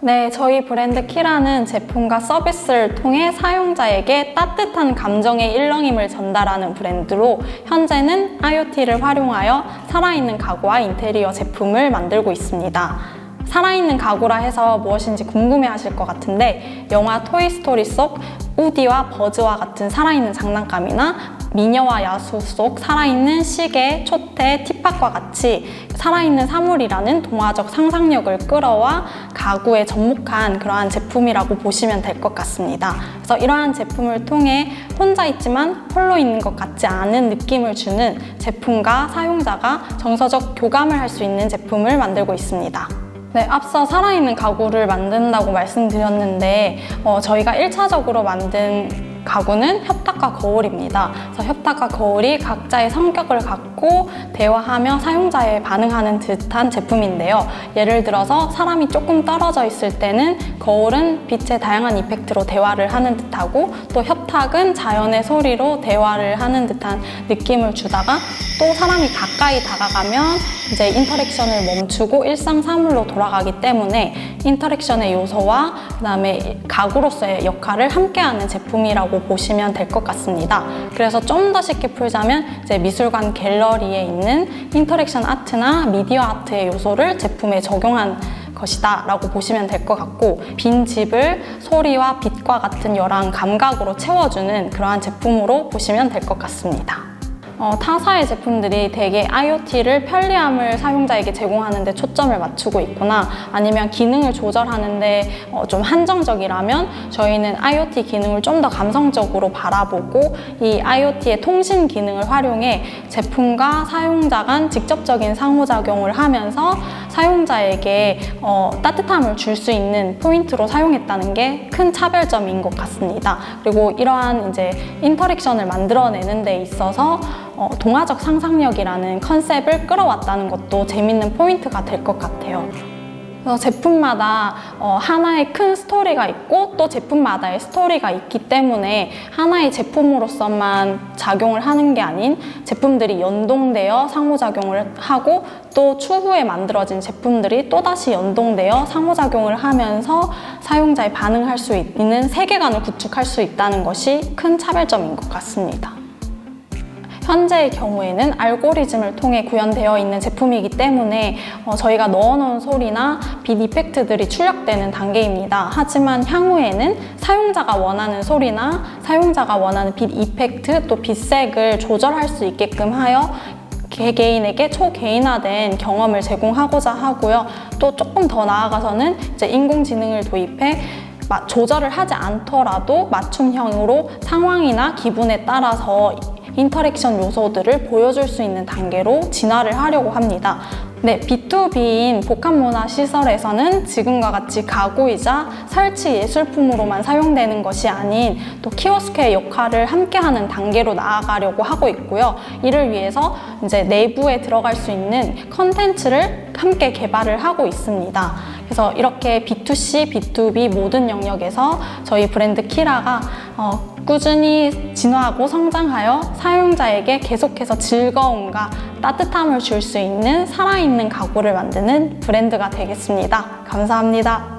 네, 저희 브랜드 키라는 제품과 서비스를 통해 사용자에게 따뜻한 감정의 일렁임을 전달하는 브랜드로 현재는 IoT를 활용하여 살아있는 가구와 인테리어 제품을 만들고 있습니다. 살아있는 가구라 해서 무엇인지 궁금해 하실 것 같은데 영화 토이스토리 속 우디와 버즈와 같은 살아있는 장난감이나 미녀와 야수 속 살아있는 시계, 촛대, 티팟과 같이 살아있는 사물이라는 동화적 상상력을 끌어와 가구에 접목한 그러한 제품이라고 보시면 될 것 같습니다. 그래서 이러한 제품을 통해 혼자 있지만 홀로 있는 것 같지 않은 느낌을 주는 제품과 사용자가 정서적 교감을 할 수 있는 제품을 만들고 있습니다. 네, 앞서 살아있는 가구를 만든다고 말씀드렸는데 어, 저희가 1차적으로 만든 가구는 협탁과 거울입니다. 그래서 협탁과 거울이 각자의 성격을 갖고 대화하며 사용자에 반응하는 듯한 제품인데요. 예를 들어서 사람이 조금 떨어져 있을 때는 거울은 빛의 다양한 이펙트로 대화를 하는 듯하고 또 협탁은 자연의 소리로 대화를 하는 듯한 느낌을 주다가 또 사람이 가까이 다가가면 이제 인터랙션을 멈추고 일상 사물로 돌아가기 때문에 인터랙션의 요소와 그다음에 가구로서의 역할을 함께하는 제품이라고 보시면 될 것 같습니다. 그래서 좀 더 쉽게 풀자면 이제 미술관 갤러리에 있는 인터랙션 아트나 미디어 아트의 요소를 제품에 적용한 것이다 라고 보시면 될 것 같고 빈 집을 소리와 빛과 같은 여러 감각으로 채워주는 그러한 제품으로 보시면 될 것 같습니다. 어, 타사의 제품들이 대개 IoT를 편리함을 사용자에게 제공하는 데 초점을 맞추고 있거나 아니면 기능을 조절하는데 어, 좀 한정적이라면 저희는 IoT 기능을 좀 더 감성적으로 바라보고 이 IoT의 통신 기능을 활용해 제품과 사용자 간 직접적인 상호작용을 하면서 사용자에게 어, 따뜻함을 줄 수 있는 포인트로 사용했다는 게 큰 차별점인 것 같습니다. 그리고 이러한 이제 인터랙션을 만들어내는 데 있어서 어, 동화적 상상력이라는 컨셉을 끌어왔다는 것도 재밌는 포인트가 될 것 같아요. 그래서 제품마다 어, 하나의 큰 스토리가 있고 또 제품마다의 스토리가 있기 때문에 하나의 제품으로서만 작용을 하는 게 아닌 제품들이 연동되어 상호작용을 하고 또 추후에 만들어진 제품들이 또다시 연동되어 상호작용을 하면서 사용자의 반응할 수 있는 세계관을 구축할 수 있다는 것이 큰 차별점인 것 같습니다. 현재의 경우에는 알고리즘을 통해 구현되어 있는 제품이기 때문에 어, 저희가 넣어놓은 소리나 빛 이펙트들이 출력되는 단계입니다. 하지만 향후에는 사용자가 원하는 소리나 사용자가 원하는 빛 이펙트 또 빛색을 조절할 수 있게끔 하여 개개인에게 초개인화된 경험을 제공하고자 하고요. 또 조금 더 나아가서는 이제 인공지능을 도입해 마- 조절을 하지 않더라도 맞춤형으로 상황이나 기분에 따라서 인터랙션 요소들을 보여줄 수 있는 단계로 진화를 하려고 합니다. 네, B2B인 복합문화 시설에서는 지금과 같이 가구이자 설치 예술품으로만 사용되는 것이 아닌 또 키오스크의 역할을 함께하는 단계로 나아가려고 하고 있고요. 이를 위해서 이제 내부에 들어갈 수 있는 컨텐츠를 함께 개발을 하고 있습니다. 그래서 이렇게 B2C, B2B 모든 영역에서 저희 브랜드 키라가 어, 꾸준히 진화하고 성장하여 사용자에게 계속해서 즐거움과 따뜻함을 줄 수 있는 살아있는 가구를 만드는 브랜드가 되겠습니다. 감사합니다.